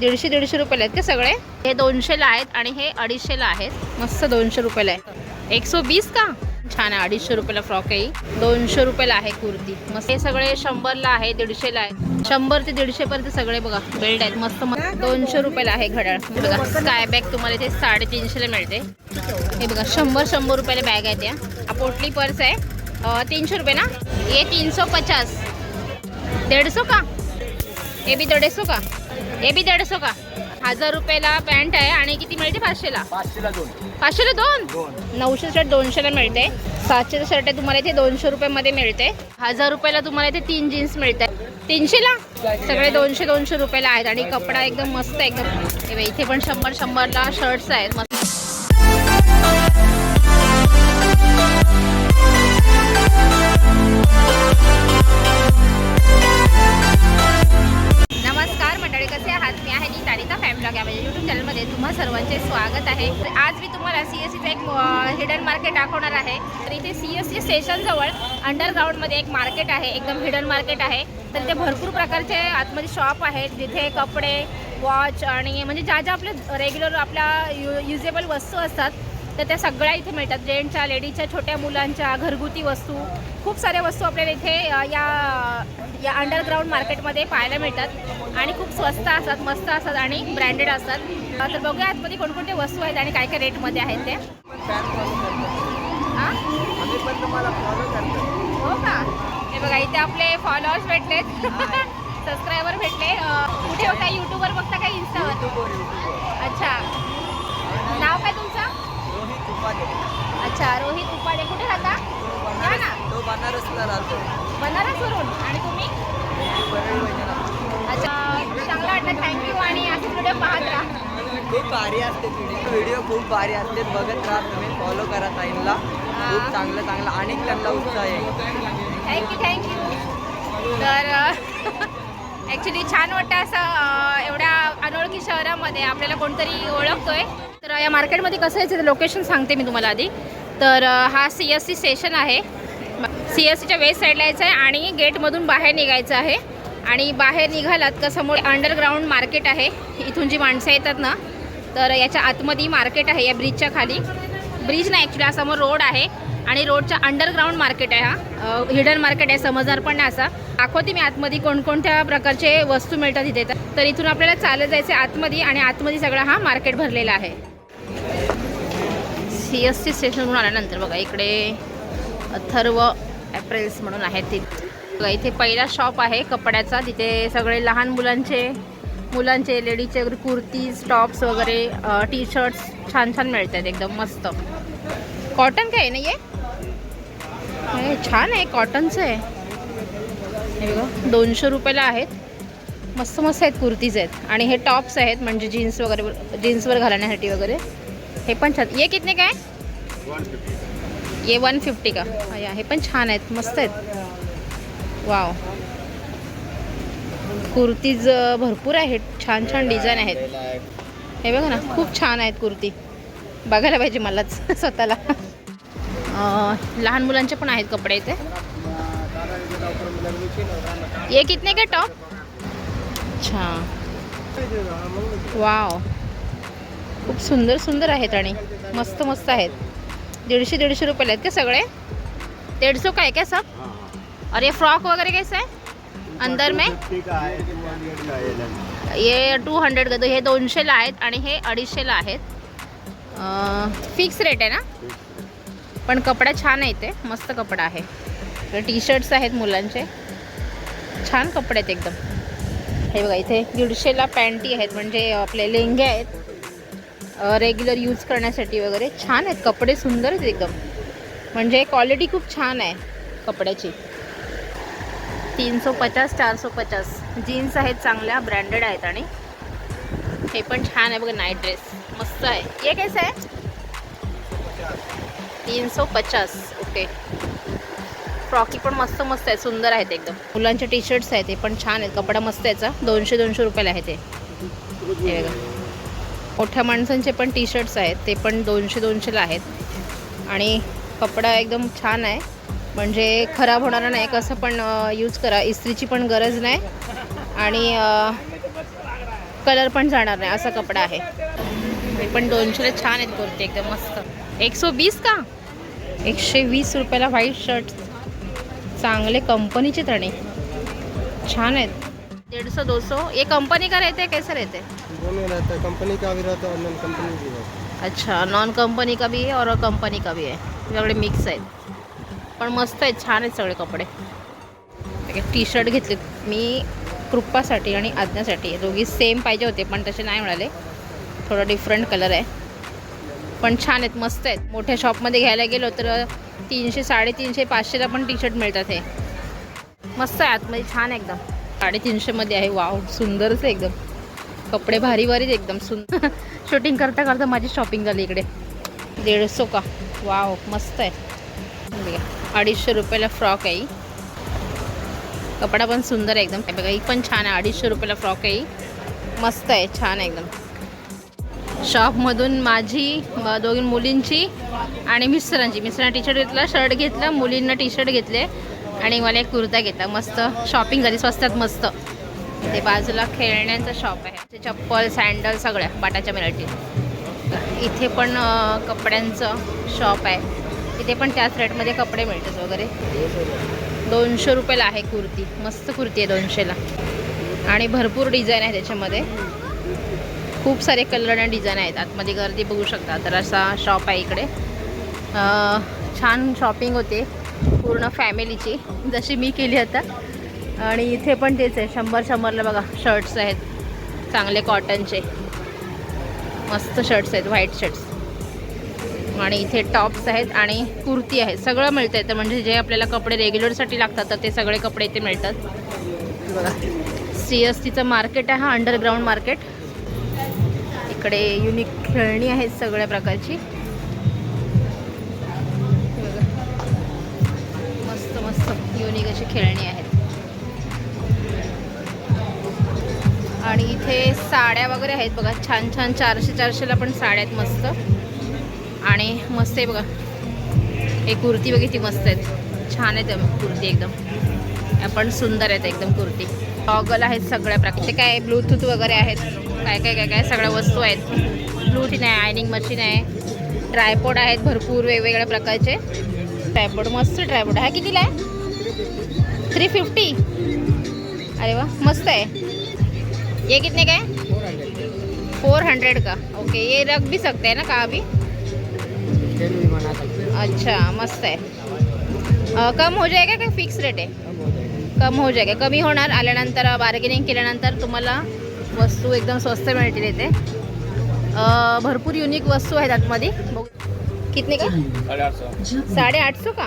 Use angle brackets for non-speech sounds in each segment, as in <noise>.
दीडशे दीडशे रुपयाला आहेत का सगळे? हे दोनशेला आहेत आणि हे अडीचशेला आहेत. मस्त दोनशे रुपयाला आहे. एकशे वीस का? छान आहे अडीचशे रुपयाला फ्रॉक आहे ही. दोनशे रुपयाला आहे कुर्ती. मस्त. हे सगळे शंभरला आहे दीडशेला आहे. शंभर ते दीडशे पर्यंत सगळे बघा बेल्ट आहेत. मस्त मस्त. दोनशे रुपयाला आहे घड्याळ. बघा स्काय बॅग तुम्हाला इथे साडेतीनशेला मिळते. हे बघा शंभर शंभर रुपयाला बॅग आहे त्या हा पोटली पर्स आहे. तीनशे रुपये ना? ये तीन सौ पचास. सौ का? हे बी दीडशे का? हे बी दीडशे का? हजार रुपयाला पॅन्ट आहे आणि किती मिळते? पाचशेला. पाचशेला दोन. पाचशेला दोन? नऊशे शर्ट दोनशेला मिळते. सातशे शर्ट तुम्हाला इथे दोनशे रुपयामध्ये मिळते. हजार रुपयाला तुम्हाला इथे तीन जीन्स मिळतात. तीनशेला? सगळे दोनशे दोनशे रुपयाला आहेत आणि कपडा एकदम मस्त आहे एकदम. इथे पण शंभर शंभरला शर्ट्स आहेत. मस्त. ब्लॉग या माझ्या यूट्यूब चॅनलमध्ये तुम्हा सर्वांचे स्वागत आहे. तर आज मी तुम्हाला सी एस सीचं एक हिडन मार्केट दाखवणार आहे. तर इथे सी एस सी स्टेशनजवळ अंडरग्राऊंडमध्ये एक मार्केट आहे एकदम हिडन मार्केट आहे. तर इथे भरपूर प्रकारचे आतमध्ये शॉप आहेत जिथे कपडे वॉच आणि म्हणजे ज्या ज्या आपल्या रेग्युलर आपल्या यु युजेबल वस्तू असतात तर त्या सगळ्या इथे मिळतात. जेंट्सच्या लेडीजच्या छोट्या मुलांच्या घरगुती वस्तू. खूप साऱ्या वस्तू आपल्याला इथे या या अंडरग्राऊंड मार्केटमध्ये पाहायला मिळतात. आणि खूप स्वस्त असतात मस्त असतात आणि ब्रँडेड असतात. तर बघूया आतमध्ये कोणकोणते वस्तू आहेत आणि काय काय रेटमध्ये आहेत ते. हां का? हे बघा इथे आपले फॉलोअर्स भेटलेत. सबस्क्रायबर भेटले. कुठे होता? यूट्यूबवर बघता का इन्स्टावर अच्छा. नाव काय तुमचं? उपाध्ये अच्छा रोहित उपाडे. कुठे राहता? या ना. तो बनारसला राहतो. बनारसवरून. आणि तुम्ही? अच्छा चांगलं वाटलं. थँक्यू आणि असे व्हिडिओ पाहत राहा. खूप भारी असते व्हिडिओ खूप भारी असते. बघत राहा तुम्ही. फॉलो करा ताईंला. खूप चांगलं चांगलं. आणि त्यांना उत्साह आहे. थँक्यू थँक्यू तर <laughs> ॲक्च्युली छान वाटतं असं एवढ्या अनोळखी शहरामध्ये आपल्याला कोणतरी ओळखतोय. या मार्केटमध्ये कसं यायचं लोकेशन सांगते मी तुम्हाला आधी. तर हा सी एस सी स्टेशन आहे. सी एस सीच्या वेस्ट साईडला यायचं आहे आणि गेटमधून बाहेर निघायचं आहे. आणि बाहेर निघालात का समोर अंडरग्राऊंड मार्केट आहे. इथून जी माणसं येतात ना तर याच्या आतमध्ये मार्केट आहे या ब्रिजच्या खाली. ब्रिज नाही ॲक्च्युली हा समोर रोड आहे. आणि रोडच्या अंडरग्राऊंड मार्केट आहे हा. हिडन मार्केट आहे समजणार पण नाही असा. दाखवते मी आतमध्ये कोणकोणत्या प्रकारचे वस्तू मिळतात इथे. तर. तर इथून आपल्याला चालत जायचं आहे आतमध्ये आणि आतमध्ये सगळा हा मार्केट भरलेला आहे. सी एस सी स्टेशनवरून आल्यानंतर बघा इकडे अथर्व ॲप्रिल्स म्हणून आहे ते. बघा इथे पहिला शॉप आहे कपड्याचा तिथे सगळे लहान मुलांचे मुलांचे लेडीजचे वगैरे कुर्तीज टॉप्स वगैरे टी शर्ट्स छान छान मिळतात एकदम मस्त. कॉटन काय आहे ये हे छान आहे कॉटनचं आहे. हे बघा दोनशे रुपयाला आहेत. मस्त मस्त आहेत कुर्तीज आहेत. आणि हे टॉप्स आहेत म्हणजे जीन्स वगैरे जीन्सवर घालण्यासाठी वगैरे. हे पण छान. ये कितने काय ये वन फिफ्टी का? या हे पण छान आहेत. मस्त आहेत. वाव. कुर्तीज भरपूर आहेत. छान छान डिझाईन आहेत. हे बघा ना खूप छान आहेत कुर्ती. बघायला पाहिजे मलाच <laughs> स्वतःला. लहान मुलांचे पण आहेत कपडे इथे. ये कितने के टॉप? अच्छा वाव. खूप सुंदर सुंदर आहेत आणि मस्त मस्त आहेत. दीडशे दीडशे रुपयाला आहेत का सगळे? डेढ़ सौ का है क्या सब और ये फ्रॉक वगैरह कैसा है अंदर में ये टू हंड्रेड का तो हे दोनशेला आहेत आणि हे अडीचशेला आहेत. फिक्स रेट आहे ना? पण कपडा छान आहे इथे मस्त कपडा आहे. टी शर्ट्स आहेत मुलांचे. छान कपडे आहेत एकदम. हे बघा इथे दीडशेला पॅन्टी आहेत म्हणजे आपले लेंगे आहेत. रेग्युलर यूज करण्यासाठी वगैरे छान आहेत. कपडे सुंदर आहेत एकदम. म्हणजे क्वालिटी खूप छान आहे कपड्याची. तीन सौ पचास चार सौ पचास जीन्स आहेत चांगल्या ब्रँडेड आहेत आणि हे पण छान आहे बघा नाईट ड्रेस मस्त आहे. हे कसं आहे? तीन सौ पचास ओके फ्रॉकी पण मस्त मस्त आहेत सुंदर आहेत एकदम. मुलांचे टी शर्ट्स आहेत ते पण छान आहेत. कपडा मस्त याचा. दोनशे दोनशे रुपयाला आहे ते. बघा. मोठ्या माणसांचे पण टी शर्ट्स आहेत ते पण दोनशे दोनशेला आहेत. आणि कपडा एकदम छान आहे. म्हणजे खराब होणारा नाही कसं पण यूज करा. इस्त्रीची पण गरज नाही. आणि कलर पण जाणार नाही असा कपडा आहे. ते पण दोनशेला छान आहेत कुर्ती एकदम मस्त. एकशे वीस का? एकशे वीस रुपयाला व्हाईट शर्ट चांगले कंपनीचे तणे छान आहेत. डेढ़ सौ दो सौ ये कंपनी का रहते हैं कैसे रहते हैं दोनों रहता है। कंपनी का भी रहता है और नॉन कंपनी भी रहता अच्छा नॉन कंपनी का भी आहे और कंपनी का भी आहे सगळे मिक्स आहेत. पण मस्त आहेत छान आहेत सगळे कपडे. टी शर्ट घेतले मी कृपासाठी आणि आज्ञासाठी. दोघी सेम पाहिजे होते पण तसे नाही मिळाले. थोडं डिफरंट कलर आहे. पण छान आहेत मस्त आहेत. मोठ्या शॉपमध्ये घ्यायला गेलो तर तीनशे साडेतीनशे पाचशेला पण टी शर्ट मिळतात हे. मस्त आहे आतमध्ये छान आहे एकदम. साडेतीनशेमध्ये आहे. वाव सुंदरच आहे एकदम. कपडे भारी भारीच एकदम सुंदर. <laughs> शूटिंग करता करता माझी शॉपिंग झाली इकडे. दीडशे का? वाव मस्त आहे. अडीचशे रुपयाला फ्रॉक आहे कपडा पण सुंदर आहे एकदम. बघा ही पण छान आहे. अडीचशे रुपयाला फ्रॉक आहे मस्त आहे छान आहे एकदम. शॉपमधून माझी दोघी मुलींची आणि मिस्टरांची. मिस्टरांना टी शर्ट घेतला शर्ट घेतला मुलींना टी शर्ट घेतले आणि मला एक कुर्ता घेतला. मस्त. शॉपिंग झाली स्वस्तात मस्त. ते बाजूला खेळण्यांचं शॉप आहे. ते चप्पल सँडल सगळ्या बाटाच्या मिळतील इथे पण कपड्यांचं शॉप आहे. इथे पण त्याच रेटमध्ये कपडे मिळतात वगैरे. दोनशे रुपयाला आहे कुर्ती. मस्त कुर्ती आहे दोनशेला. आणि भरपूर डिझाईन आहे त्याच्यामध्ये. खूप सारे कलर आणि डिझाईन आहेत. आतमध्ये गर्दी बघू शकता. तर असा शॉप आहे इकडे. छान शॉपिंग होते. पूर्ण फॅमिलीची जशी मी केली आता. आणि इथे पण तेच आहे. शंभर शंभरला बघा शर्ट्स आहेत. चांगले कॉटनचे मस्त शर्ट्स आहेत व्हाईट शर्ट्स आणि इथे टॉप्स आहेत आणि कुर्ती आहेत. सगळं मिळतं इथं. म्हणजे जे आपल्याला कपडे रेग्युलरसाठी लागतात तर ते सगळे कपडे इथे मिळतात. बघा. सी एस टीचं मार्केट आहे हा अंडरग्राऊंड मार्केट इकडे युनिक खेळणी आहेत सगळ्या प्रकारची. बघा. मस्त मस्त. युनिक अशी खेळणी आहेत. आणि इथे साड्या वगैरे आहेत बघा छान छान चारशे चारशेला पण साड्या आहेत मस्त. आणि मस्त आहे बघा. एक कुर्ती बघा मस्त आहेत. छान आहेत कुर्ती एकदम. पण सुंदर आहेत एकदम कुर्ती. टॉगल आहेत सगळ्या प्रकारचे काय ब्लूटूथ वगैरे आहेत? काय काय काय काय? सगळ्या वस्तू आहेत. ब्लूटीन आहे आयनिंग मशीन आहे. ट्रायपोड आहेत भरपूर वेगवेगळ्या प्रकारचे. ट्रायपोड मस्त ट्रायपोड हा कितीला आहे? थ्री फिफ्टी अरे वा मस्त आहे. ये कितने का है? फोर हंड्रेड का। ओके ये रख भी सकते हैं ना कहाँ भी? हैं अच्छा मस्त आहे अ, कम हो जाएगा का फिक्स रेट आहे कम हो? जाएगा कम हो जाएगा। कमी होणार आल्यानंतर बार्गेनिंग केल्यानंतर तुम्हाला वस्तू एकदम स्वस्त मिळतील इथे. भरपूर युनिक वस्तू आहेत आतमध्ये. बघू. कितने का? साढ़े आठ सौ साडे आठशो का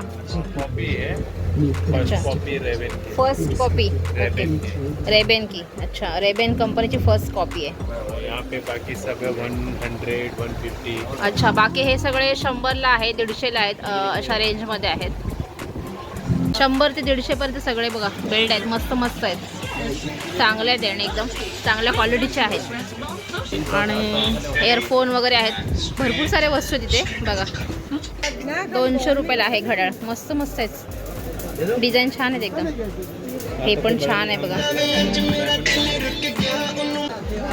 है. फर्स्ट कॉपी रेवेन की. फर्स्ट कॉपी ओके रेबेन की. रेबेन की. अच्छा रेबेन कंपनीची फर्स्ट कॉपी आहे. और यहाँ पे बाकी सब है वन हंड्रेड वन फिफ्टी अच्छा बाकी हे सगळे शंभरला आहेत दीडशेला आहेत अशा रेंजमध्ये आहेत. शंभर ते दीडशेपर्यंत सगळे बघा बेल्ट आहेत मस्त मस्त आहेत. चांगले आहेत आणि एकदम चांगल्या क्वालिटीचे आहेत. आणि एअरफोन वगैरे आहेत. भरपूर साऱ्या वस्तू आहेत तिथे बघा. दोनशे रुपयाला आहे घड्याळ. मस्त मस्त आहेत. डिझाईन छान आहेत एकदम. हे पण छान आहे बघा.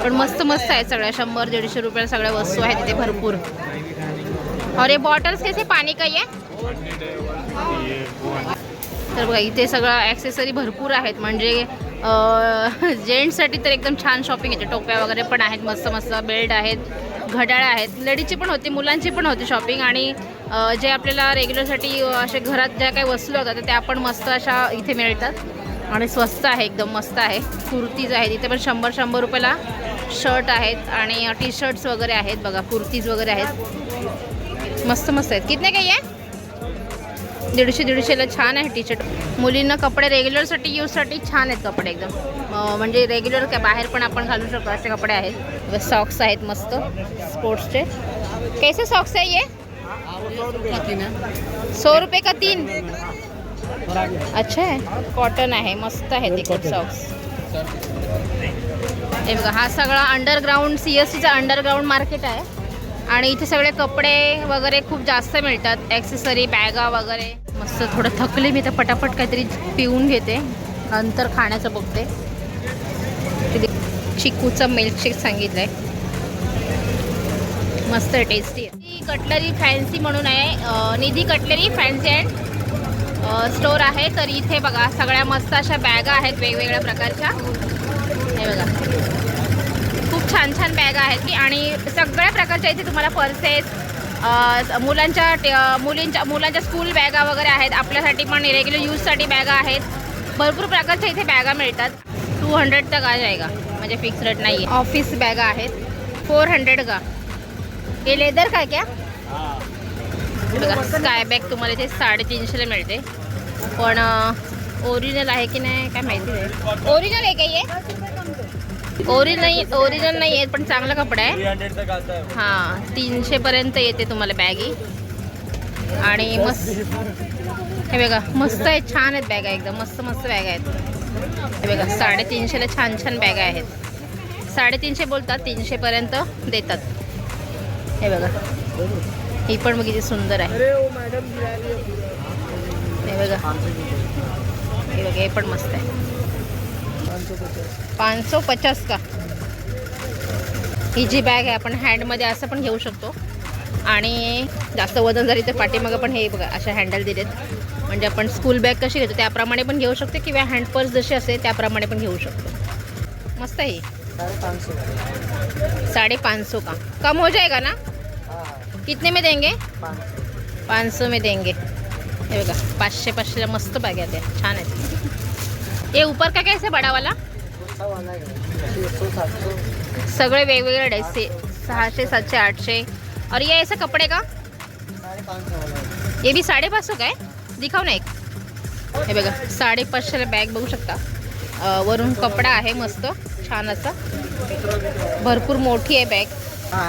पण मस्त मस्त आहेत सगळ्या. शंभर दीडशे रुपयाला सगळ्या वस्तू आहेत तिथे भरपूर. और ये बॉटल्स कैसे? पाणी काही आहे? तर बघा इथे सगळं ॲक्सेसरी भरपूर आहेत. म्हणजे जेंट्ससाठी तर एकदम छान शॉपिंग येते टोप्या वगैरे पण आहेत. मस्त मस्त बेल्ट आहेत. घड्याळ आहेत. लेडीजची पण होती मुलांची पण होती शॉपिंग आणि जे आपल्याला रेग्युलरसाठी असे घरात ज्या काही वस्तू होतात त्या पण मस्त अशा इथे मिळतात. आणि स्वस्त आहे एकदम मस्त आहे. कुर्तीज आहेत. इथे पण शंभर शंभर रुपयाला शर्ट आहेत आणि टी शर्ट्स वगैरे आहेत बघा. कुर्तीज वगैरे आहेत. मस्त मस्त आहेत. कितने काही आहे दीडशे दीडशेला छान आहे टी शर्ट मुलींना कपडे रेग्युलरसाठी यूजसाठी छान आहेत कपडे एकदम. म्हणजे रेग्युलर काय बाहेर पण आपण घालू शकतो असे कपडे आहेत. सॉक्स आहेत मस्त. स्पोर्ट्सचे. कैसे सॉक्स आहे ये? सौ रुपये का तीन? अच्छा आहे कॉटन आहे मस्त आहे तिकट सॉक्स हे बघा हा सगळा अंडरग्राऊंड सी एस सीचा अंडरग्राऊंड मार्केट आहे. आणि इथे सगळे कपडे वगैरे खूप जास्त मिळतात. ॲक्सेसरी बॅगा वगैरे. मस्त थोडं थकले मी तर पटापट काहीतरी पिऊन घेते. नंतर खाण्याचं बघते. चिकूचा मिल्कशेक सांगितलं आहे मस्त टेस्टी आहे. कटलरी फॅन्सी म्हणून आहे. Nidhi cutlery fancy and store आहे. तर इथे बघा सगळ्या मस्त अशा बॅगा आहेत वेगवेगळ्या प्रकारच्या. हे बघा. खूप छान छान बॅगा आहेत की आणि सगळ्या प्रकारच्या इथे तुम्हाला पर्सेस मुलांच्या टे- मुलींच्या मुलांच्या स्कूल बॅगा वगैरे आहेत. आपल्यासाठी पण रेग्युलर यूजसाठी बॅगा आहेत. भरपूर प्रकारच्या इथे बॅगा मिळतात. टू हंड्रेड तर का जायगा? म्हणजे फिक्स रेट नाही आहे ऑफिस बॅगा आहेत. फोर हंड्रेड का हे लेदर काय क्या? बघा स्काय बॅग तुम्हाला इथे साडेतीनशेला मिळते. पण ओरिजिनल आहे की नाही काय माहिती नाही. ओरिजिनल आहे का हे? ओरिजिनल नाही ओरिजिनल नाही आहे पण चांगला कपडा आहे. हां तीनशेपर्यंत येते तुम्हाला बॅगी आणि मस्त हे बघा मस्त आहे छान आहेत बॅगा एकदम. मस्त मस्त बॅगा आहेत. हे बघा साडेतीनशेला छान छान बॅगा आहेत. साडेतीनशे बोलतात तीनशेपर्यंत देतात. हे बघा. ही पण बघ किती सुंदर आहे. हे बघा. हे बघा हे पण मस्त आहे. पाच सौ पचास का? ही जी बॅग आहे आपण हँडमध्ये असं पण घेऊ शकतो. आणि जास्त वजन झाली तर पाठीमागं पण हे बघा अशा हँडल दिलेत. म्हणजे आपण स्कूल बॅग कशी घेतो त्याप्रमाणे पण घेऊ शकतो किंवा हँड पर्स जशी असेल त्याप्रमाणे पण घेऊ शकतो. मस्त आहे. साढ़े पाँच सौ का? कम हो जाएगा ना? कितने में देंगे? पाँच सौ में देंगे. हे बघा पाचशे पाचशेला मस्त बॅग आहेत त्या. छान आहेत. हे ऊपर का कैसे बडा वाला? सगळे वेगवेगळे ड्रेस सहाशे सातशे आठशे. और ये ऐसे कपडे का? ये भी साडेपाचशे काय दिखाव ना एक. हे बघा साडेपाचशेला बॅग बघू शकता. वरून कपडा आहे मस्त. छान असा. भरपूर मोठी आहे बॅग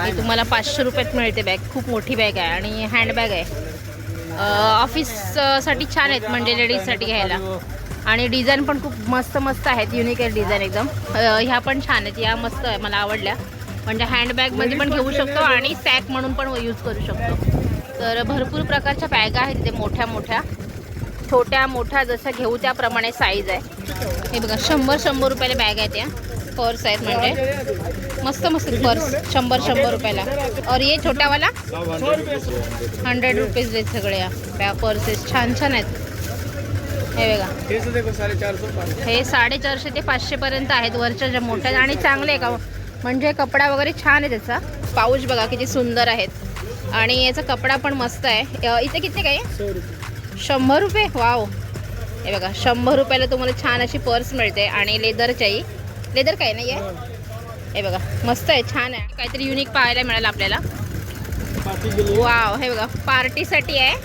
ही तुम्हाला पाचशे रुपयात मिळते बॅग खूप मोठी बॅग आहे आणि हँडबॅग आहे. ऑफिससाठी छान आहेत म्हणजे लेडीजसाठी घ्यायला. आणि डिझाईन पण खूप मस्त मस्त आहेत. युनिक आहे डिझाईन एकदम. ह्या पण छान आहेत. या मस्त आहे मला आवडल्या. म्हणजे हँडबॅगमध्ये पण घेऊ शकतो आणि सॅक म्हणून पण यूज करू शकतो. तर भरपूर प्रकारच्या बॅगा आहेत इथे मोठ्या मोठ्या. छोट्या मोठ्या जसं घेऊ त्याप्रमाणे साईज आहे. हे बघा शंभर शंभर रुपयाला बॅग आहेत या पर्स आहेत म्हणजे मस्त मस्त पर्स. शंभर शंभर रुपयाला. और ये छोट्यावाला? हंड्रेड रुपीज आहेत सगळे या. पर्सेस छान छान आहेत. हे बघा. हे साडेचारशे ते पाचशेपर्यंत आहेत. वरच्या ज्या मोठ्या आणि चांगले आहे का? म्हणजे कपडा वगैरे छान आहे त्याचा. पाऊच बघा किती सुंदर आहेत. आणि याचा कपडा पण मस्त आहे. इथे किती काय शंभर रुपये? वाव. हे बघा शंभर रुपयाला तुम्हाला छान अशी पर्स मिळते. आणि लेदरच्याही लेदर काय नाही आहे हे बघा मस्त आहे छान आहे. काहीतरी युनिक पाहायला मिळालं आपल्याला. वाव हे बघा पार्टीसाठी आहे.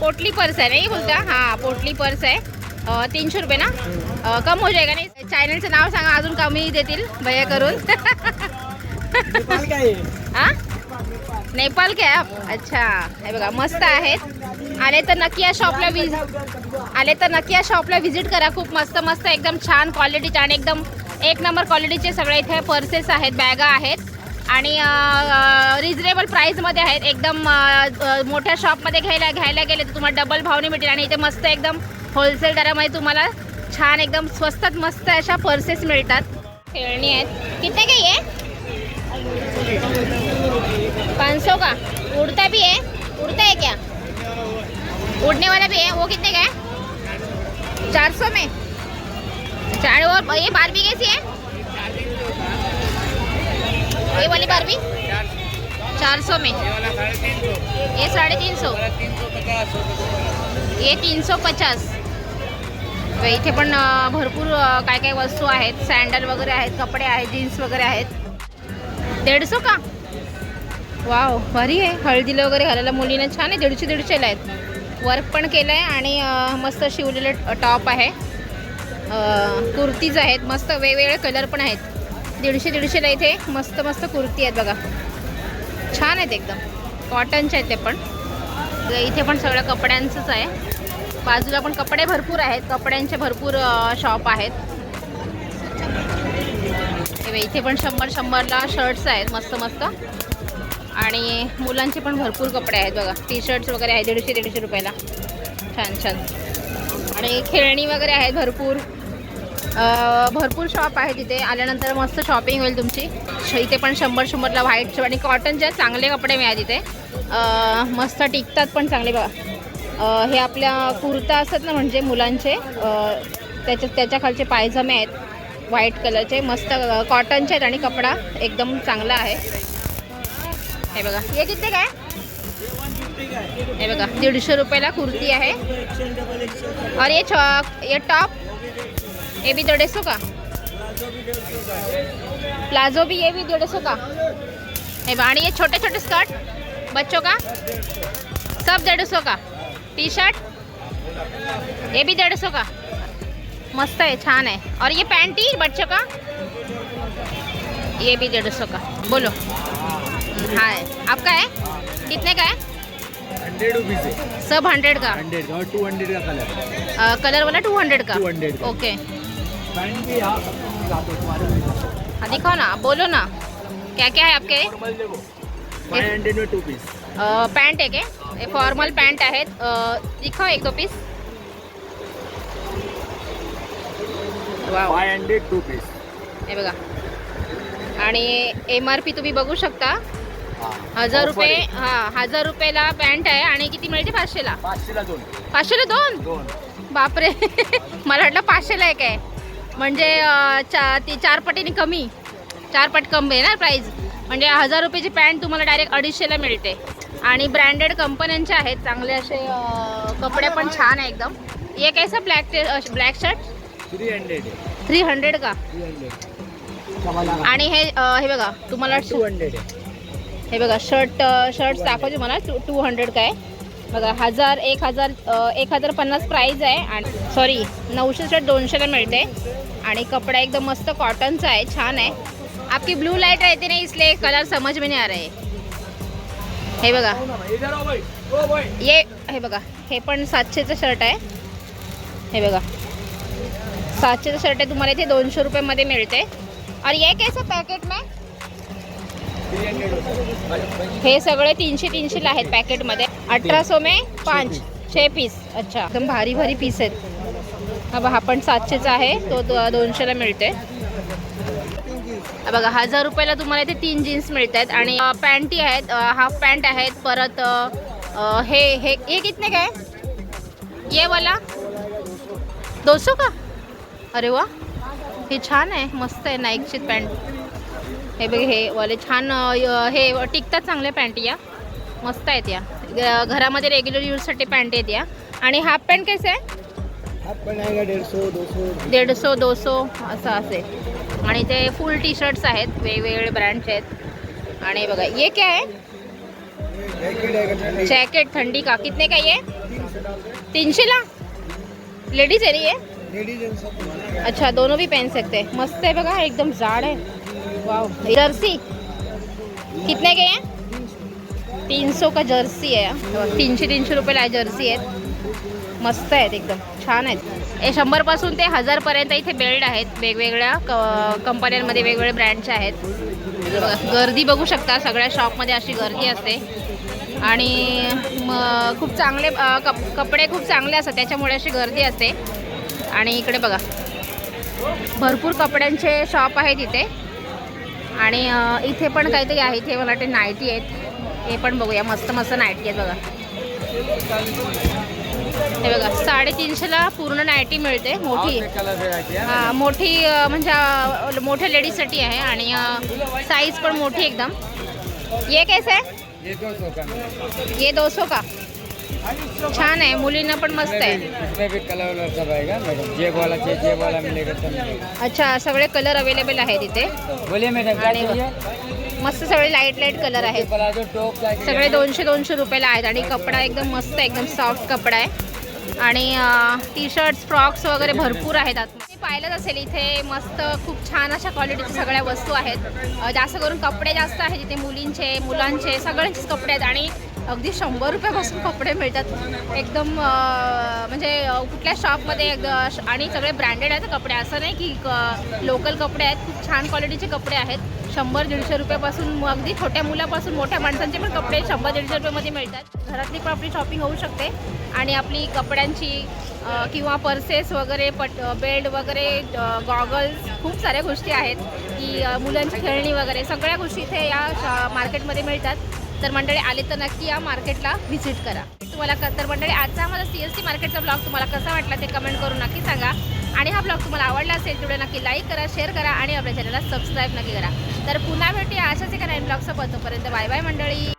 पोटली पर्स आहे नाही बोलता? हां पोटली पर्स आहे. तीनशे रुपये ना? कम हो जाएगा नाही? चॅनलचं नाव सांगा अजून कमी देतील भैया करून. हां नेपाल कॅप <laughs> अच्छा हे बघा मस्त आहेत. आले तर नक्की या शॉपला विज आले तर नक्की या शॉपला व्हिजिट करा. खूप मस्त मस्त एकदम छान क्वालिटीचे आणि एकदम एक नंबर क्वालिटीचे सगळे इथे पर्सेस आहेत बॅगा आहेत. आणि रिजनेबल प्राईजमध्ये आहेत. एकदम मोठ्या शॉपमध्ये घ्यायला घ्यायला गेले तर तुम्हाला डबल भावने मिळतील. आणि इथे मस्त एकदम होलसेल दरामध्ये तुम्हाला छान एकदम स्वस्तात मस्त अशा पर्सेस मिळतात. खेळणी आहेत. किती काही आहे? पाच सौ का? उड़ता भी आहे. उड़ता आहे क्या? उड़ने बी भी है वो कितने का है चार सौ में? चार और ये बारबी कैसी है? ये वाली बारबी चार सौ में। ये साढ़े तीन सौ। ये तीन सौ पचास। तर इथे पण भरपूर काय काय वस्तू आहेत. सँडल वगैरे आहेत कपडे आहेत जीन्स वगैरे आहेत. दीडशो का? वाव भारी आहे. हळदीला वगैरे घालायला मुलींना छान आहे. दीडशे दीडशेला आहेत. वर्क पण केलं आहे आणि मस्त शिवलेलं टॉप आहे. कुर्तीज आहेत मस्त वेगवेगळे कलर पण आहेत. दीडशे दीडशेला इथे मस्त मस्त कुर्ती आहेत बघा. छान आहेत एकदम. कॉटनच्या आहेत ते पण. इथे पण सगळं कपड्यांचंच आहे. बाजूला पण कपडे भरपूर आहेत. कपड्यांचे भरपूर शॉप आहेत. इथे पण शंभर शंभरला शर्ट्स आहेत मस्त मस्त. आणि मुलांचे पण भरपूर कपडे आहेत बघा. टी शर्ट्स वगैरे आहेत दीडशे दीडशे रुपयाला. छान छान. आणि खेळणी वगैरे आहेत भरपूर. भरपूर शॉप आहे तिथे. आल्यानंतर मस्त शॉपिंग होईल तुमची. श- इथे पण शंभर शंभरला व्हाईट आणि कॉटनचे चांगले कपडे मिळाले तिथे. मस्त टिकतात पण चांगले बघा. हे आपल्या कुर्ता असतात ना म्हणजे मुलांचे त्याच्या त्याच्या खालचे पायजमे आहेत. व्हाईट कलरचे मस्त कॉटनचे आहेत आणि कपडा एकदम चांगला आहे. हे बघा. हे किती काय? हे बघा. दीडशे रुपयाला कुर्ती आहे. आणि हे चॉक टॉप ये भी डेढ़ सौ का? प्लाजो भी ये भी डेढ़ सौ का। बघा आणि ये छोटे छोटे स्कर्ट बच्चों का। सब डेढ़ सौ का। टी शर्ट ये भी डेढ़ सौ का। मस्त है छान है। और ये पैंटी बच्चों का? ये भी डेढ़ सौ का। बोलो। हाँ है। आपका है? कितने का है? हंड्रेड रुपीज़ है। सब हंड्रेड का। हंड्रेड और टू हंड्रेड का कलर कलर वाला टू हंड्रेड का। 200 का। ओके हाँ दिखाओ ना बोलो ना। क्या क्या है आपके? टू पीस पॅन्ट आहे के फॉर्मल पॅन्ट आहेत दिखाओ एक दो पीस हंड्रेड टू पीस हे बघा. आणि एम आर पी तुम्ही बघू शकता. हजार रुपये हां हजार रुपयाला पॅन्ट आहे आणि किती मिळते? पाचशेला. पाचशेला दोन. पाचशेला दोन? दोन. बापरे. <laughs> मला वाटलं पाचशेला एक आहे. म्हणजे चा ती चार पटीने कमी. चार पट कमी आहे ना प्राईज म्हणजे हजार रुपयाची पॅन्ट तुम्हाला डायरेक्ट अडीचशेला मिळते. आणि ब्रँडेड कंपन्यांचे आहेत चांगले असे कपडे पण छान आहे एकदम. ये कैसा black black shirt three hundred है थ्री हंड्रेड का? आणि हे हे बघा तुम्हाला टू हंड्रेड है हे बघा शर्ट शर्ट्स दाखवते मला टू टू हंड्रेड काय? बघा हजार एक हजार एक हजार पन्नास प्राईज आहे. आणि सॉरी नऊशे शर्ट दोनशेला मिळते. आणि कपडा एकदम मस्त कॉटनचा आहे छान आहे. आपकी ब्लू लाइट रहती नाही इसलिए कलर समझ में नहीं आ रहे हे बघा. ये हे बघा. हे पण सातशेचं शर्ट आहे. हे बघा. सातशेचं शर्ट आहे तुम्हाला इथे दोनशे रुपयामध्ये मिळते. आणि ये कैसा पॅकेट में? हे सगळे तीनशे तीनशेला आहेत पॅकेटमध्ये अठरा सो मे पाच छे पीस अच्छा. एकदम भारी भारी पीस आहेत. हा बघा हा पण सातशेचा आहे. तो दोनशेला मिळते बघा हजार रुपयाला तुम्हाला इथे तीन जीन्स मिळत आहेत आणि पॅन्टी आहेत हाफ पॅन्ट आहेत परत हे हे हे कितने काय ये वाला? दोसो का? अरे वा हे छान आहे मस्त आहे नाईकची पॅन्ट. हे बघ हे वाले छान हे टिकतात चांगल्या पॅन्ट या. मस्त आहेत या. घरामध्ये रेग्युलर यूजसाठी पॅन्ट आहेत या. आणि हाफ पॅन्ट कसं आहे? दीडशे दोसो असं असेल. आणि ते फुल टी शर्ट्स आहेत वेगवेगळे ब्रँडचे आहेत. आणि बघा ये क्या है? जैकेट ठंडी का कितने का ये? तीनशेला लेडीज आहे ये? अच्छा दोनों भी पहन सकते मस्त है बघा एकदम जाड है. Wow jersey? कितने के हैं तीन सौ का जर्सी आहे तीनशे तीनशे रुपयाला आहे जर्सी आहेत मस्त आहेत एकदम. छान आहेत. हे शंभरपासून ते हजारपर्यंत इथे बेल्ट आहेत. वेगवेगळ्या क कंपन्यांमध्ये वेगवेगळे ब्रँडचे आहेत. बघा गर्दी बघू शकता. सगळ्या शॉपमध्ये अशी गर्दी असते. आणि मग खूप चांगले कप कपडे खूप चांगले असतात. त्याच्यामुळे अशी गर्दी असते. आणि इकडे बघा. भरपूर कपड्यांचे शॉप आहेत इथे. आणि इथे पण काहीतरी आहे. इथे मला वाटते नाईटी आहेत. हे पण बघूया. मस्त मस्त नाईटी आहेत बघा. हे बघा साडेतीनशेला पूर्ण नाईटी मिळते मोठी. हा? मोठी म्हणजे मोठ्या लेडीजसाठी आहे आणि साईज पण मोठी एकदम. ये कैसे? आहे ये दो सौ का. ये दो का. छान आहे मुलींना पण मस्त आहे. जेब वाला जेब वाला अच्छा सगळे कलर अवेलेबल आहेत इथे. मैडम मस्त सगळे लाइट लाइट कलर आहेत. सगळे दोनशे दोनशे रुपयाला आहेत आणि कपडा एकदम मस्त आहे, एकदम सॉफ्ट कपडा आहे. आणि टी शर्ट्स फ्रॉक्स वगैरे भरपूर आहेत आत पाहिलंच असेल इथे मस्त खूप छान अशा क्वालिटीच्या सगळ्या वस्तू आहेत. जास्त करून कपडे जास्त आहेत इथे मुलींचे मुलांचे सगळ्यांचेच कपडे आहेत. आणि अगदी शंभर रुपयापासून कपडे मिळतात. एकदम म्हणजे कुठल्या शॉपमध्ये आणि सगळे ब्रँडेड आहेत कपडे. असं नाही की लोकल कपडे आहेत. खूप छान क्वालिटीचे कपडे आहेत. शंभर दीडशे रुपयापासून मग अगदी छोट्या मुलापासून मोठ्या माणसांचे पण कपडे शंभर दीडशे रुपयामध्ये मिळतात. घरातली पण आपली शॉपिंग होऊ शकते. आणि आपली कपड्यांची किंवा पर्सेस वगैरे पट बेल्ट वगैरे गॉगल्स खूप साऱ्या गोष्टी आहेत. की मुलांची खेळणी वगैरे सगळ्या गोष्टी इथे या मार्केटमध्ये मिळतात. तर मंडळी आले तर नक्की या मार्केटला व्हिजिट करा. तुम्हाला तर मंडळी आजचा मला सी एस टी मार्केटचा ब्लॉग तुम्हाला कसा वाटला ते कमेंट करून नक्की सांगा. आणि हा ब्लॉग तुम्हाला आवडला असेल तेवढे नक्की लाईक करा शेअर करा आणि आपल्या चॅनलला सबस्क्राईब नक्की करा. तर पुन्हा भेटूया अशाच एका नाईन ब्लॉगसोबत तोपर्यंत बाय बाय मंडळी.